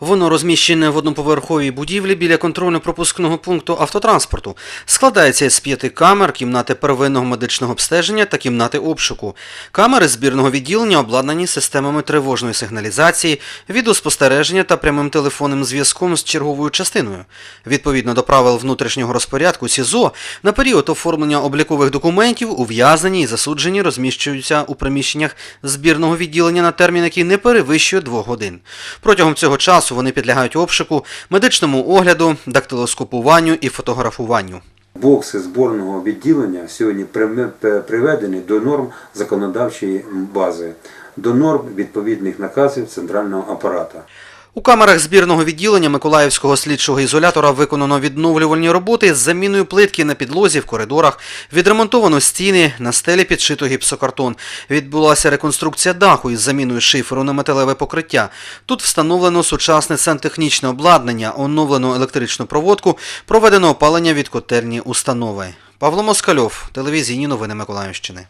Воно розміщене в одноповерховій будівлі біля контрольно-пропускного пункту автотранспорту. Складається з п'яти камер, кімнати первинного медичного обстеження та кімнати обшуку. Камери збірного відділення обладнані системами тривожної сигналізації, відеоспостереження та прямим телефонним зв'язком з черговою частиною. Відповідно до правил внутрішнього розпорядку СІЗО, на період оформлення облікових документів ув'язнені і засуджені розміщуються у приміщеннях збірного відділення на термін, який не перевищує двох годин. Протягом цього часу вони підлягають обшуку, медичному огляду, дактилоскопуванню і фотографуванню. Бокси зборного відділення сьогодні приведені до норм законодавчої бази, до норм відповідних наказів центрального апарата. У камерах збірного відділення Миколаївського слідчого ізолятора виконано відновлювальні роботи з заміною плитки на підлозі в коридорах, відремонтовано стіни, на стелі підшито гіпсокартон. Відбулася реконструкція даху із заміною шиферу на металеве покриття. Тут встановлено сучасне сантехнічне обладнання, оновлено електричну проводку, проведено опалення від котельні установи. Павло Москальов, телевізійні новини Миколаївщини.